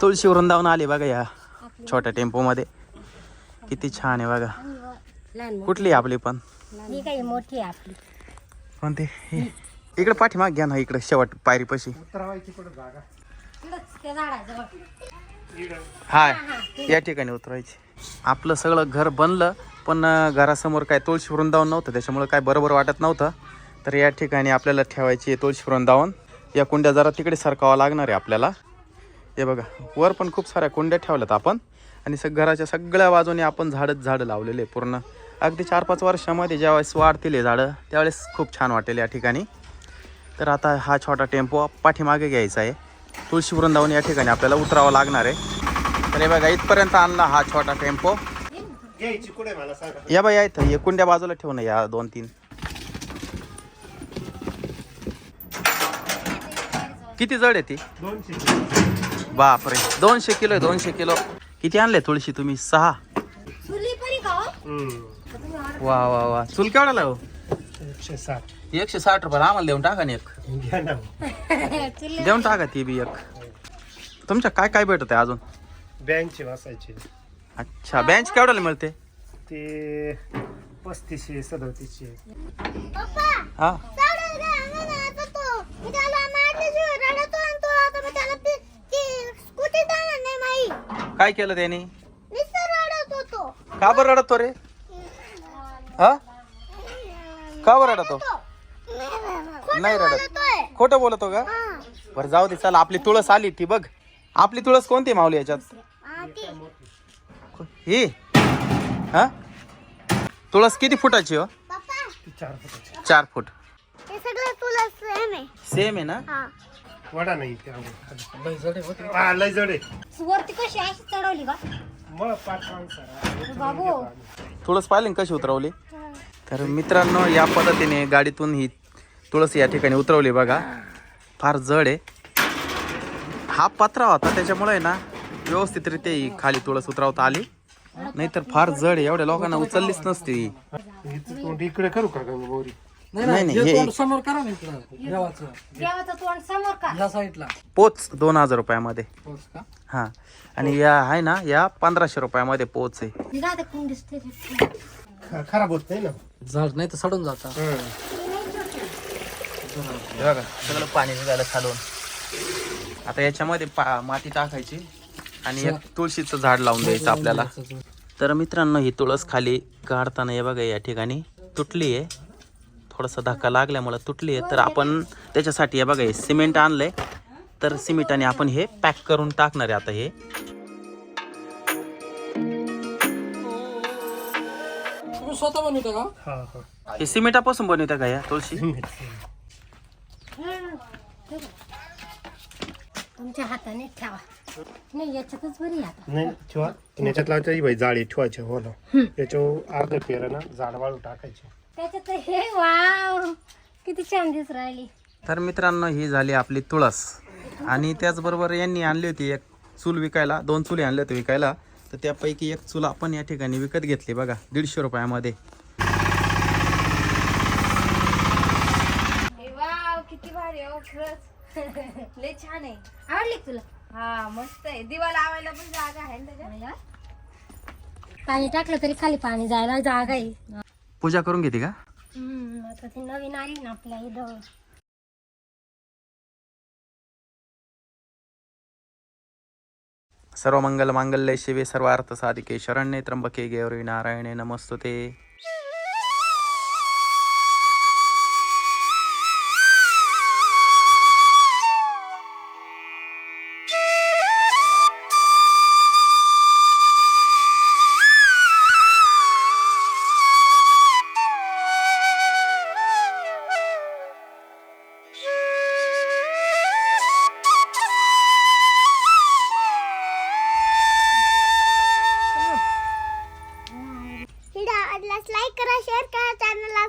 तुळशी वृंदावन आले बघा या छोट्या टेम्पोमध्ये. किती छान आहे बघा. कुठली आहे आपली पण? ही काही मोठी आपली. कोणते? हे. इकडे पाठीमाग घ्या ना इकडे शेवट पायरीपाशी. इकडंच त्या झाडाजवळ. हा या ठिकाणी उतरायची आपलं सगळं घर बनलं पण घरासमोर काय तुळशी वृंदावन नव्हतं त्याच्यामुळे काय बरोबर वाटत नव्हतं. तर या ठिकाणी आपल्याला ठेवायची तुळशी वृंदावन. या कुंड्या जरा तिकडे सरकावं लागणार आहे आपल्याला. हे बघा वर पण खूप साऱ्या कुंड्या ठेवल्यात आपण. आणि सग घराच्या सगळ्या बाजूने आपण झाडच झाडं लावलेले पूर्ण. अगदी चार पाच वर्षामध्ये ज्यावेळेस वाढतील हे झाडं त्यावेळेस खूप छान वाटेल या ठिकाणी. तर आता हा छोटा टेम्पो पाठीमागे घ्यायचा आहे. तुळशी वृंदावन या ठिकाणी आपल्याला उतरावं लागणार आहे. तर हे बघा इथपर्यंत आणला हा छोटा टेम्पो. या बाई आहेत हे कुंड्या बाजूला ठेवू ना या दोन तीन किती जड आहे ती? बापरे. दोनशे किलो आहे दोनशे किलो. किती आणले तुळशी तुम्ही? सहा. हो? वा वा वा. चूल केवढ्याला हो? एकशे साठ एकशे साठ रुपये आम्हाला देऊन टाका ना एक. देऊन टाका ती बी एक. तुमच्या काय काय भेटत आहे अजून? बँकचे वाचायचे अच्छा बेंच केवढ्याला मिळते? ते पस्तीसशे सदतीसशे. हा. काय केलं त्याने? का बरं रडतो रे? हा? का बरं रडतो? नाही रडत. खोटं बोलतो का? बरं जाऊ दे चला आपली तुळस आली ती बघ. आपली तुळस कोणती माऊली याच्यात? ही हा. तुळस किती फुटाची हो? चार फूट. सेम आहे. ना? वडा नाही ते अगोदर. हा, लय जड. आहे वरती कशी अशी चढवली का मग पाच माणसं बाबू. तुळस पाहिली ना कशी उतरवली? तर मित्रांनो या पद्धतीने गाडीतून ही तुळस या ठिकाणी उतरवली बघा. फार जड आहे. हा पत्रा होता त्याच्यामुळे आहे ना व्यवस्थितरित्या ही खाली तुळस उतरवता आली. नाहीतर फार जड आहे एवढ्या लोकांना उचललीच नसती. इकडे करू का गंगा गौरी नाही नाही हे समोर करा ना इकडं देवाचं. देवाचं तोंड समोर का? या साईडला पोच दोन हजार रुपयामध्ये. पोच का? हा. आणि या आहे ना या पंधराशे रुपयामध्ये पोच आहे. ही राहते कोण दिसते ख- खराब होत नाही ना? झाड नाही तर सडून जाता. हं. हे बघा सगळं पाणी निघालं खालून. आता याच्यामध्ये पा माती टाकायची आणि एक तुळशीचं झाड लावून द्यायचं आपल्याला. तर मित्रांनो ही तुळस खाली काढताना हे बघा या ठिकाणी तुटली आहे. थोडासा धक्का लागल्यामुळे तुटली आहे. तर आपण त्याच्यासाठी हे बघा हे सिमेंट आणलंय. तर सिमेंटाने आपण हे पॅक करून टाकणार आहे आता हे. स्वतः बनवता का? हा हा. हे सिमेंटापासून बनवत्या का या तुळशी? तुमच्या हाताने ठेवा. नाही याच्यातच बरी आहे आता. नाही ठेवा. आणि याच्यात लावायचं बाई जाळी ठेवायची हो ना. याच्यावर अर्ध पेर ना झाड वाळू टाकायचे. त्याच्यात हे वाव. किती छान दिस राहिली. तर मित्रांनो ही झाली आपली तुळस. आणि त्याचबरोबर यांनी आणली होती एक चूल विकायला दोन चुली आणल्या होत्या विकायला. तर त्यापैकी एक चूल आपण या ठिकाणी विकत घेतली बघा दीडशे रुपयामध्ये. वाव किती भारी हो लय छान आहे. आवडली तुला? हा मस्त आहे. दिवा लावायला पण जागा आहे ना त्याच्यात? पाणी टाकलं तरी खाली पाणी जायला जागा आहे. पूजा करून घेते का? हम्म, आता ती नवीन आली ना आपल्या इथं. सर्व मंगल मांगल्य शिवे सर्व अर्थ साधिके शरण्ये त्र्यंबके गौरी नारायणे नमस्तुते 先给大家。